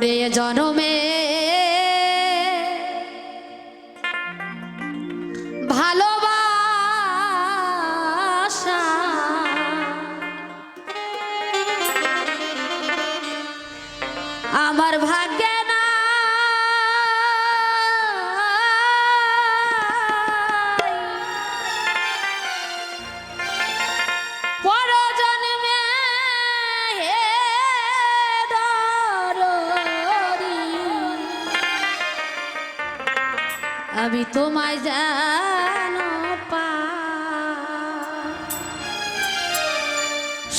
ওরে জনমে আমি তোমায় জানো পা।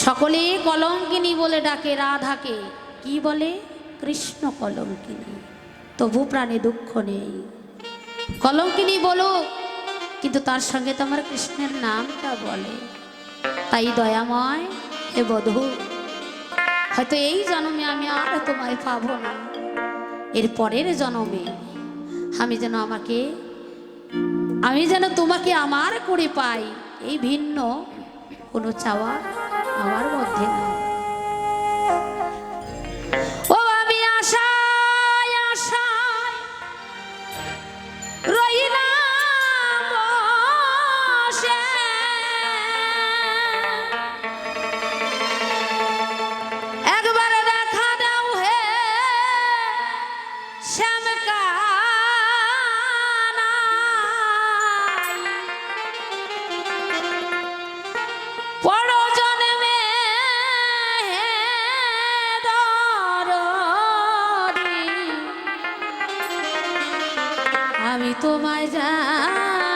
সকলেই কলঙ্কিনী বলে ডাকে রাধাকে। কি বলে? কৃষ্ণ কলঙ্কিনী। তবু প্রাণে দুঃখ নেই। কলঙ্কিনী বলো, কিন্তু তার সঙ্গে তো আমার কৃষ্ণের নামটা বলে। তাই দয়াময় হে বধূ, হয়তো এই জন্মে আমি আর তোমায় পাবো না। এর পরের জন্মে আমি যেন আমাকে, আমি যেন তোমাকে আমার করে পাই। এই ভিন্ন কোনো চাওয়া আমার মধ্যে না ও আমি রইলাম তোমায়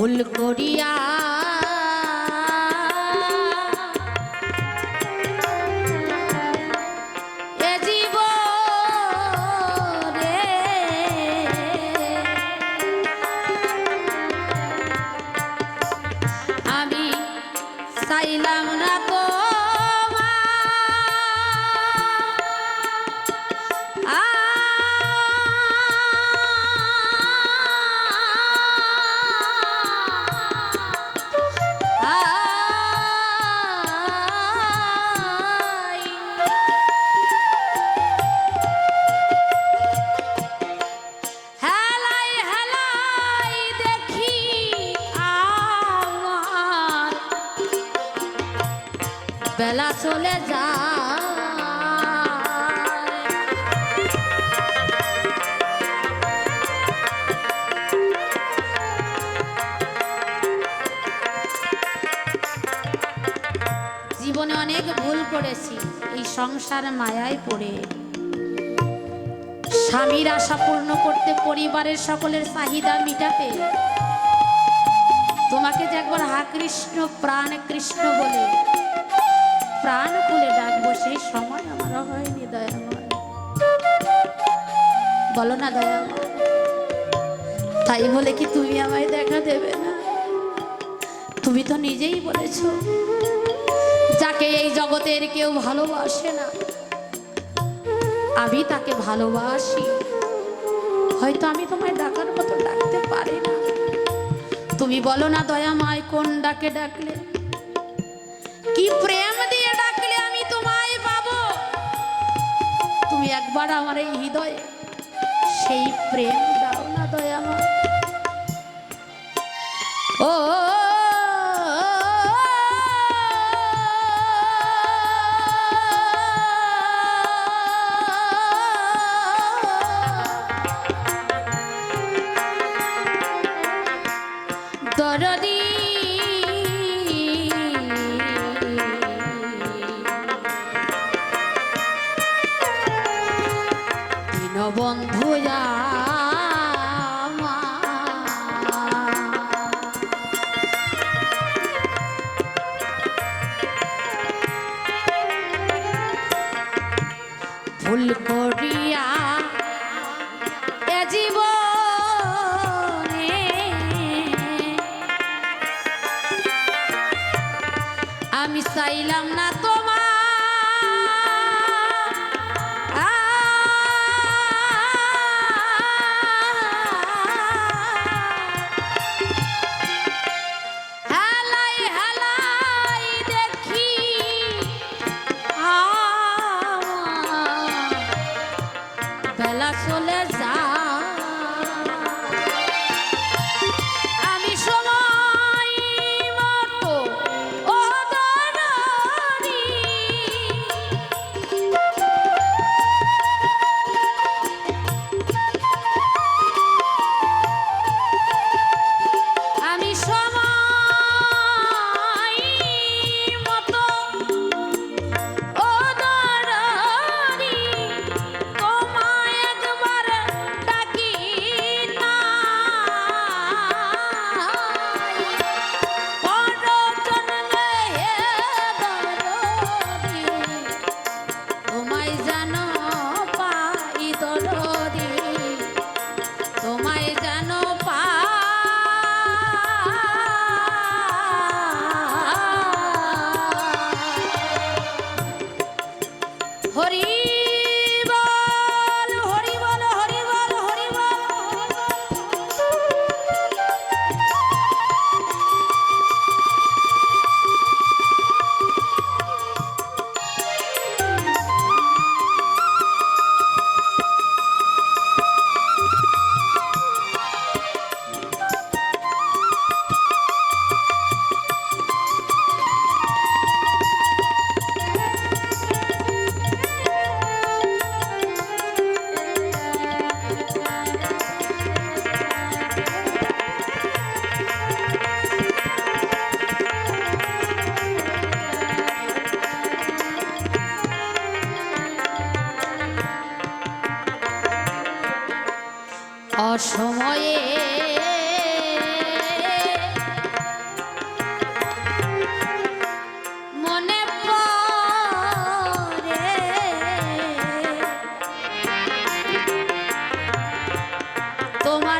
ভুল করিয়া অনেক এই সংসার মায়ায় পড়ে। স্বামীর আশা পূর্ণ করতে পরিবারের সকলের চাহিদা মিটাতে। তোমাকে যে একবার হা কৃষ্ণ, প্রাণ কৃষ্ণ বলে, প্রাণ খুলে ডাকবো সেই সময় আমার হয়নি দয়াময় বলো না দয়াময় তাই বলে কি তুমি আমায় দেখা দেবে না? তুমি তো নিজেই বলেছ যাকে এই জগতের কেউ ভালোবাসে না, আমি তাকে ভালোবাসি। হয়তো আমি তোমায় ডাকার মতো ডাকতে পারি না। তুমি বলো না দয়া দয়াময়, কোন ডাকে ডাকলে? কি প্রেম দিয়ে ডাকলে আমি তোমায় পাবো? তুমি একবার আমার এই হৃদয়ে সেই প্রেম দাও না দয়া দয়াময়। ও দীনবন্ধু আমার ভুল আমি চাইলাম না তোমার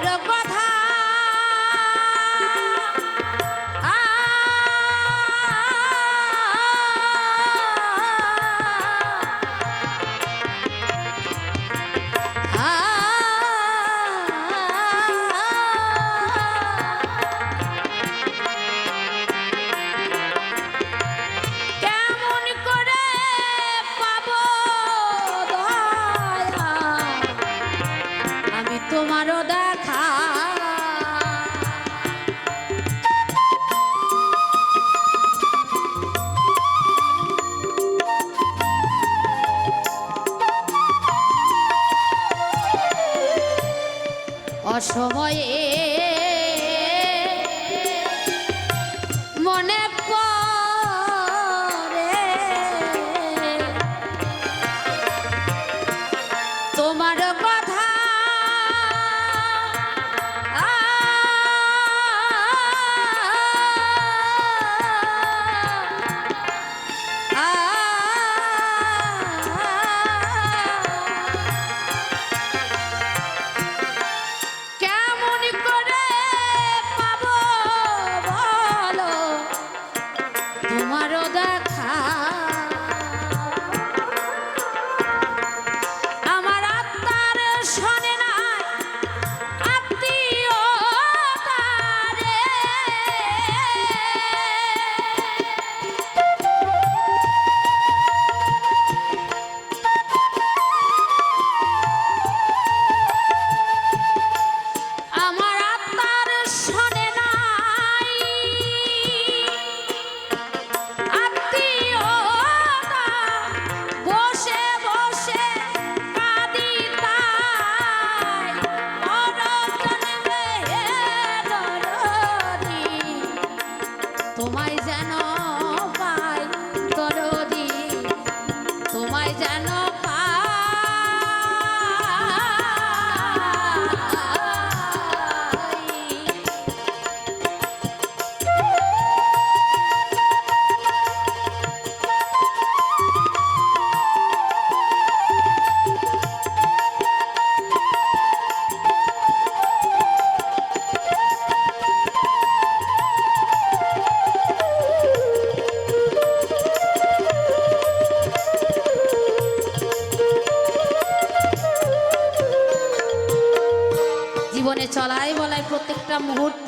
তোমার তোমারও দেখা। অসময়ে মনে পড়ে তোমার কথা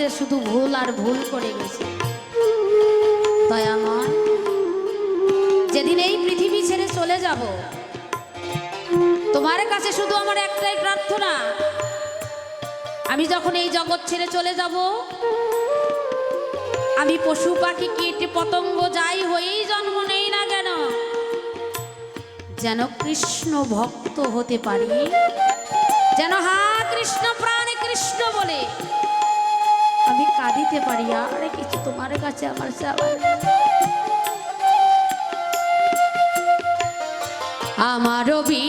মুহূর্তে শুধু ভুল আর ভুল করে গেছে। দয়াময় যেদিন এই পৃথিবী ছেড়ে চলে যাব, তোমার কাছে শুধু আমার একটাই প্রার্থনা, আমি যখন এই জগৎ ছেড়ে চলে যাব, আমি পশু পাখি, কীট, পতঙ্গ, যাই হয়েই জন্ম নেই না কেন, যেন কৃষ্ণ ভক্ত হতে পারি, যেন হা কৃষ্ণ প্রাণে কৃষ্ণ বলে কাঁদিতে পারি আরে কিছু তোমার কাছে আমার চাওয়া আমারও বি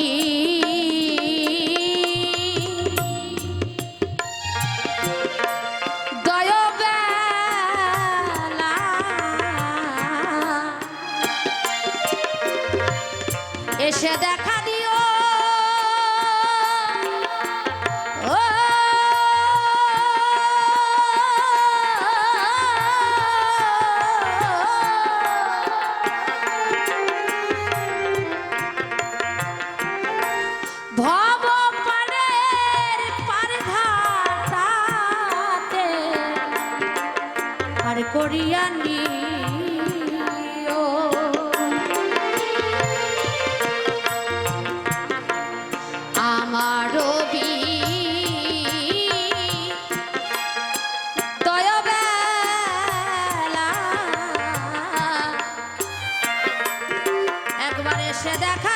একবার এসে দেখা